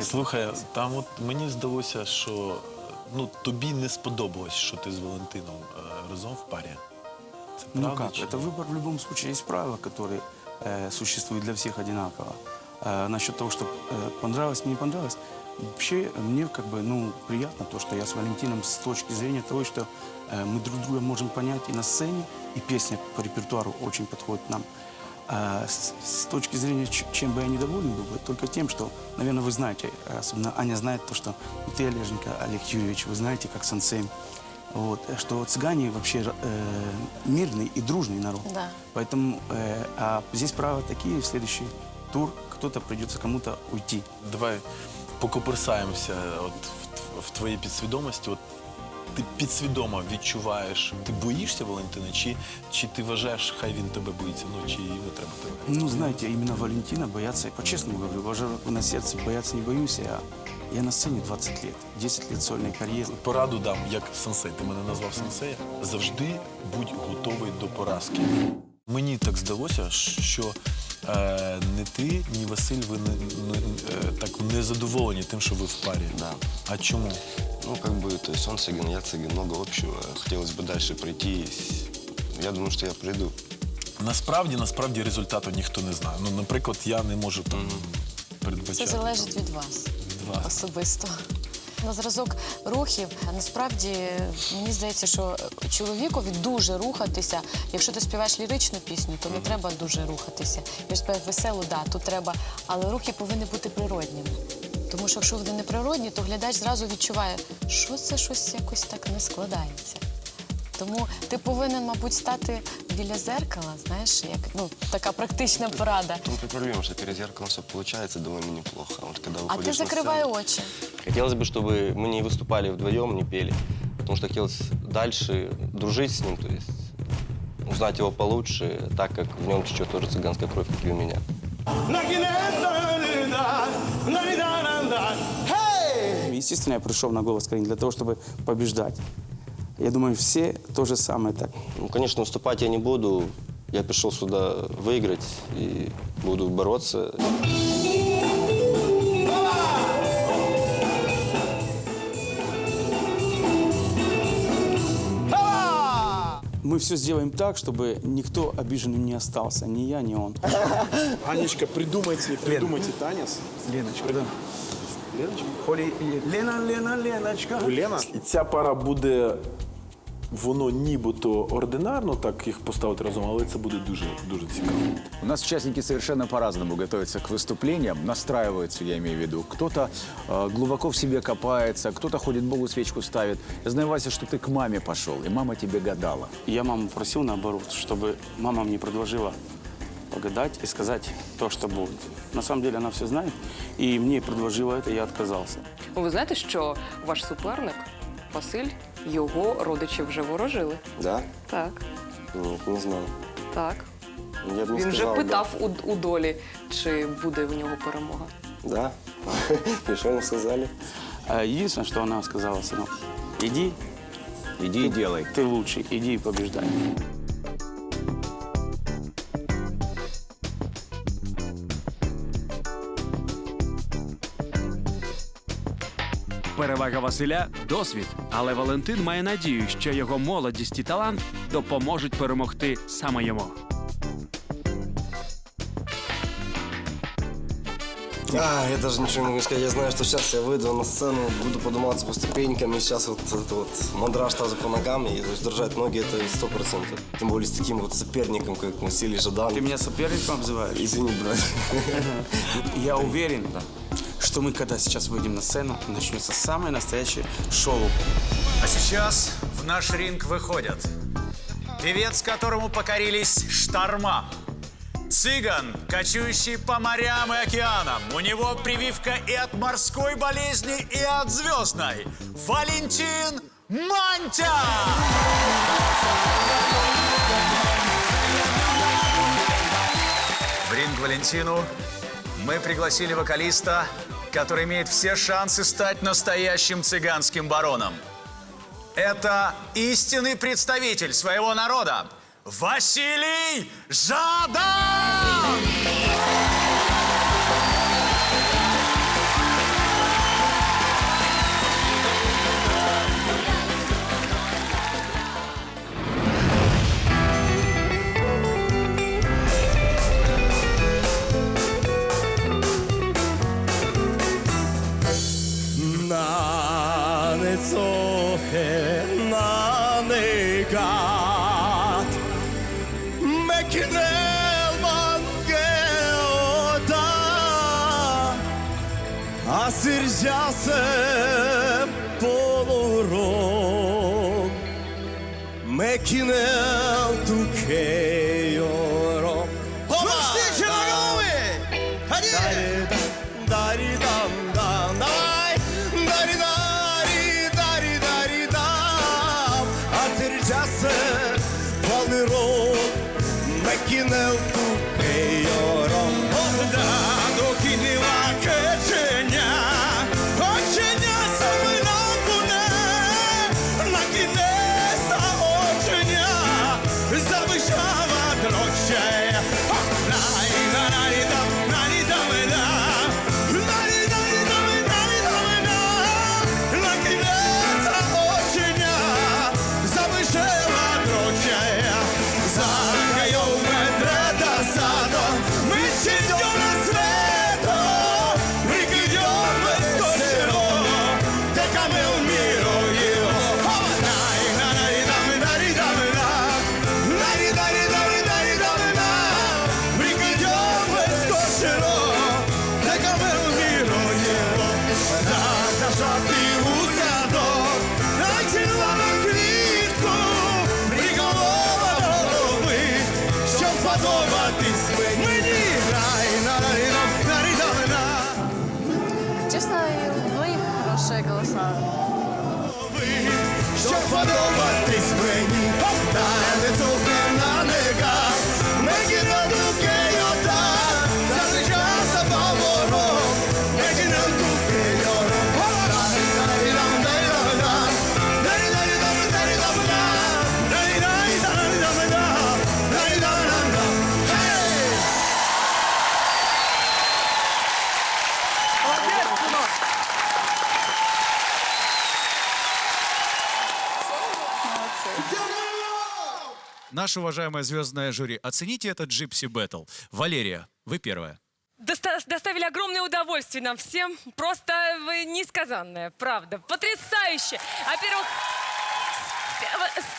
помогает. Слухай, там от мені здалося, що ну тобі не сподобалось, що ти з Валентином е, разом в парі. Це Ну правда? как, чи это ні? выбор в любом случае. Есть правила, которые э, существуют для всех одинаково. Э, насчет того, что э, понравилось, мне не понравилось, вообще мне как бы, ну, приятно то, что я с Валентином с точки зрения того, что э, мы друг друга можем понять и на сцене, и песня по репертуару очень подходит нам. А с, с точки зрения, ч- чем бы я недоволен был бы, только тем, что, наверное, вы знаете, э, особенно Аня знает то, что и ты, Олеженька, Олег Юрьевич, вы знаете, как сенсей, вот, э, что цыгане вообще э, мирный и дружный народ. Да. Поэтому э, а здесь правила такие, в следующий тур кто-то придется кому-то уйти. Давай покоперсаємося от в, тв- в твоїй підсвідомості. От ти підсвідомо відчуваєш, ти боїшся Валентина, чи, чи ти вважаєш, хай він тебе боїться, ну чи йому треба тебе? Ну, знаете, именно Валентина бояться, я по-честному говорю, положа руку на сердце, бояться не боюсь. Я, я на сцене 20 лет, 10 лет сольной карьеры. Пораду дам, як сенсей. Ти мене назвав сенсеєм. Завжди будь готовий до поразки. Мені так здалося, що е, не ти, ні Василь, ви не, не, е, так не задоволені тим, що ви в парі. Да. А чому? Ну, как бы, то есть он цыган, я цыган, много общего. Хотелось бы дальше пройти. Я думаю, что я пройду. Насправді, насправді результату ніхто не знає. Ну, наприклад, я не можу там передбачати. Це залежить від вас Від вас. особисто. На зразок рухів насправді мені здається, що чоловікові дуже рухатися. Якщо ти співаєш ліричну пісню, то не треба дуже рухатися. Якщо співаєш веселу, да, то треба, але рухи повинні бути природніми. Тому що якщо вони не природні, то глядач зразу відчуває, що це щось якось так не складається. Тому ти повинен, мабуть, стати біля зеркала, знаєш, як ну така практична порада. В том-то и проблема, что перед зеркалом все получается довольно неплохо. А вот когда А выходишь ти на закривай сцену- очі. Хотелось бы, чтобы мы не выступали вдвоем, не пели. Потому что хотелось дальше дружить с ним, то есть узнать его получше, так как в нем течет тоже цыганская кровь, как и у меня. Естественно, я пришел на голос Украины для того, чтобы побеждать. Я думаю, все то же самое так. Ну, конечно, уступать я не буду. Я пришел сюда выиграть и буду бороться. Мы все сделаем так, чтобы никто обиженным не остался. Ни я, ни он. Анечка, придумайте, придумайте танец. Леночка, да. Леночка? Лена, Лена, Леночка. Лена. І ця пара буде, воно нібито ординарно, так їх поставити разом, але це буде дуже, дуже цікаво. У нас участники совершенно по-разному готовятся к выступлениям, настраиваются, я имею в виду. Кто-то э, глубоко в себе копается, кто-то ходит Богу свечку ставит. Я знаю, Вася, что ты к маме пошел, и мама тебе гадала. Я маму просил наоборот, чтобы мама мне предложила погадать и сказать то, что будет. На самом деле она все знает, и мне предложила это, я отказался. Ви знаєте, що ваш суперник Василь його родичі вже ворожили? Да? Так, Нет, не знаю. так. Я бы не Він вже сказал, питав у, у долі, чи буде в нього перемога. Да. да? И что ему сказали? А единственное, что она сказала, сынок, иди, Иди и делай. ты лучший, иди и побеждай. Перевага Василя досвід, але Валентин має надію, що його молодість і талант допоможуть перемогти саме йому. А, я даже ничего не могу сказать. Я знаю, что сейчас я выйду на сцену, буду подниматься по ступенькам, и сейчас вот этот вот мандраж сразу по ногам, и то есть держать ноги это сто процентов. Тем более с таким вот соперником, как Василий Жадан. Ты меня соперником обзываешь? Извини, брат. Я уверен, Что мы, когда сейчас выйдем на сцену, начнется самое настоящее шоу. А сейчас в наш ринг выходят певец, которому покорились шторма, цыган, кочующий по морям и океанам. У него прививка и от морской болезни, и от звездной. Валентин Мантя! В ринг Валентину мы пригласили вокалиста, который имеет все шансы стать настоящим цыганским бароном. Это истинный представитель своего народа Василий Жадан! А сердясе полуром, мекинел тукейоро. Ну что, готовы? Дари дам дам, давай, дари дари дари дари дам, а сердясе полуром, мекинел тукейоро. Да, walk over Наше уважаемое звездное жюри, оцените этот Джипси Бэтл. Валерия, вы первая. Доста- доставили огромное удовольствие нам всем. Просто несказанное, правда. Потрясающе. Во-первых,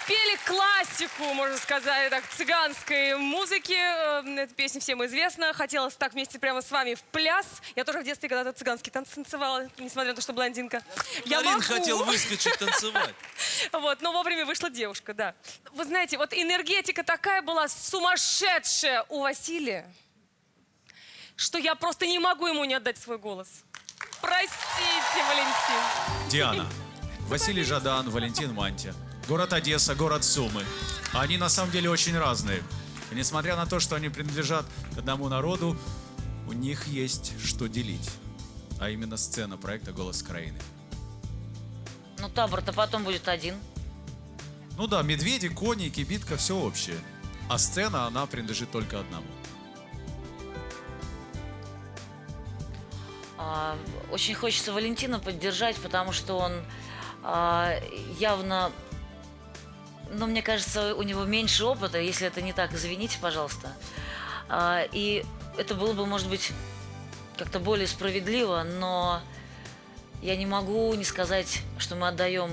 спели классику, можно сказать, так, цыганской музыки. Э, Эта песня всем известна. Хотелось так вместе прямо с вами в пляс. Я тоже в детстве когда-то цыганский танц танцевала, несмотря на то, что блондинка. Я Марин могу. хотел выскочить танцевать. Вот, но вовремя вышла девушка, да. Вы знаете, вот энергетика такая была сумасшедшая у Василия, что я просто не могу ему не отдать свой голос. Простите, Валентин. Диана. Василий Жадан, Валентин Мантия. Город Одесса, город Сумы. Они на самом деле очень разные. И несмотря на то, что они принадлежат к одному народу, у них есть что делить. А именно сцена проекта «Голос Украины». Ну, табор-то потом будет один. Ну да, медведи, кони, кибитка, все общее. А сцена, она принадлежит только одному. А, очень хочется Валентина поддержать, потому что он а, явно, ну, мне кажется, у него меньше опыта. Если это не так, извините, пожалуйста. А, и это было бы, может быть, как-то более справедливо, но я не могу не сказать, что мы отдаем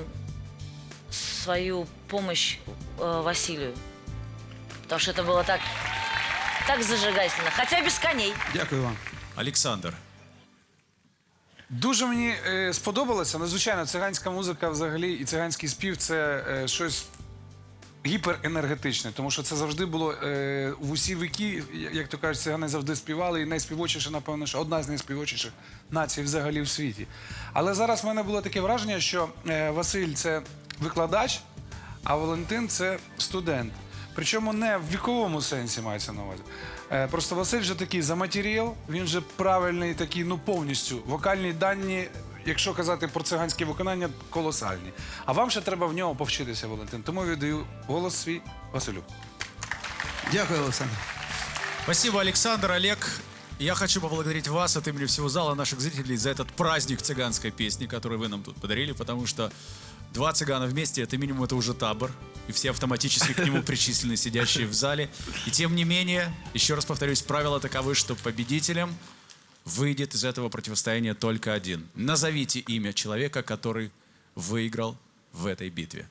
свою помощь э, Василию. Потому что это было так, так зажигательно. Хотя без коней. Дякую вам. Александр. Дуже мені е, сподобалося. Ну, звичайно, циганська музика взагалі і циганський спів це е, щось гіперенергетичне, тому що це завжди було е, в усі віки, як то кажуть, цигани завжди співали, і найспівочіше, напевно, що одна з найспівочіших націй взагалі в світі. Але зараз в мене було таке враження, що е, Василь це викладач, а Валентин це студент. Причому не в віковому сенсі мається на увазі. Е, Просто Василь вже такий за матеріал, він же правильний такий, ну повністю. Вокальні дані, якщо казати про циганське виконання, колосальні. А вам ще треба в нього повчитися, Валентин. Тому віддаю голос свій Василю. Дякую, Олександр. Спасибо, Александр, Олег. Я хочу поблагодарить вас от имени всего зала, наших зрителей, за этот праздник цыганской песни, который вы нам тут подарили, потому что два цыгана вместе, это минимум, это уже табор, и все автоматически к нему причислены, сидящие в зале. И тем не менее, еще раз повторюсь, правила таковы, что победителем выйдет из этого противостояния только один. Назовите имя человека, который выиграл в этой битве.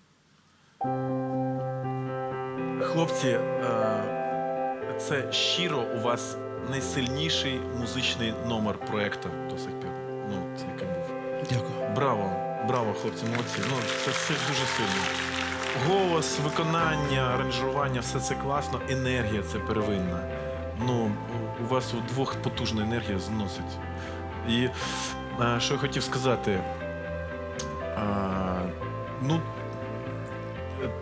Хлопці, е, це щиро у вас найсильніший музичний номер проекту до сих пір. Ну, от браво, браво, хлопці, молодці. Ну, це все дуже сильно. Голос, виконання, аранжування, все це класно. Енергія це первинна. Ну, у вас у двох потужна енергія зносить. І е, що я хотів сказати, а, ну,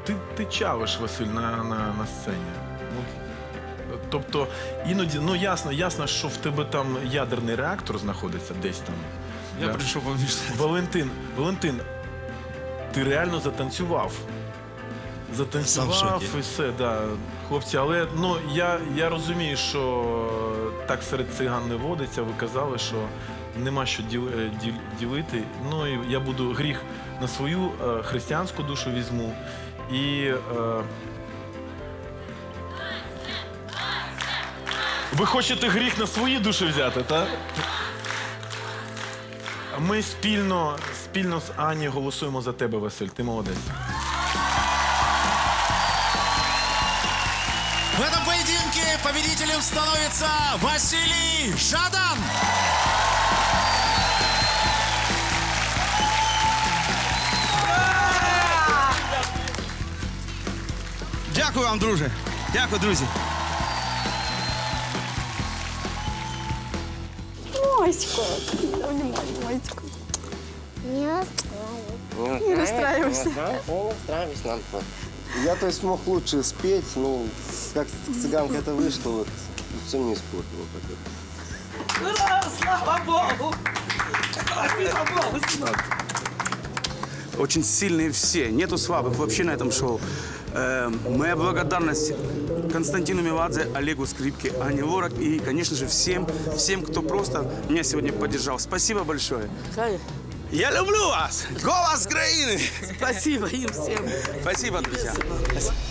ти, ти чавиш, Василь, на, на, на сцені. Ну, тобто, іноді, ну ясно, ясно, що в тебе там ядерний реактор знаходиться десь там. Я Да? прийшов поміж. Валентин, Валентин, ти реально затанцював. Затанцював і все, да, хлопці. Але ну я, я розумію, що так серед циган не водиться. Ви казали, що нема що діл, е, діл- ділити. Ну і я буду гріх на свою е, християнську душу візьму. І е, ви хочете гріх на свої душі взяти, так? Ми спільно, спільно з Ані голосуємо за тебе, Василь. Ти молодець. В этом поединке победителем становится Василий Жадан. Дякую вам, друже. Дякую, друзі. Моська, Моська. Не расстраивайся. Не расстраивайся, надо. Я, то есть, мог лучше спеть, ну, как цыганка это вышло, вот, все мне испортило. как это. Ура, слава Богу! Слава Богу! Очень сильные все, нету слабых вообще на этом шоу. Э, моя благодарность Константину Меладзе, Олегу Скрипке, Ане Лорак и, конечно же, всем, всем, кто просто меня сегодня поддержал. Спасибо большое. Я люблю вас! Голос Украины! Спасибо им всем. Спасибо, друзья.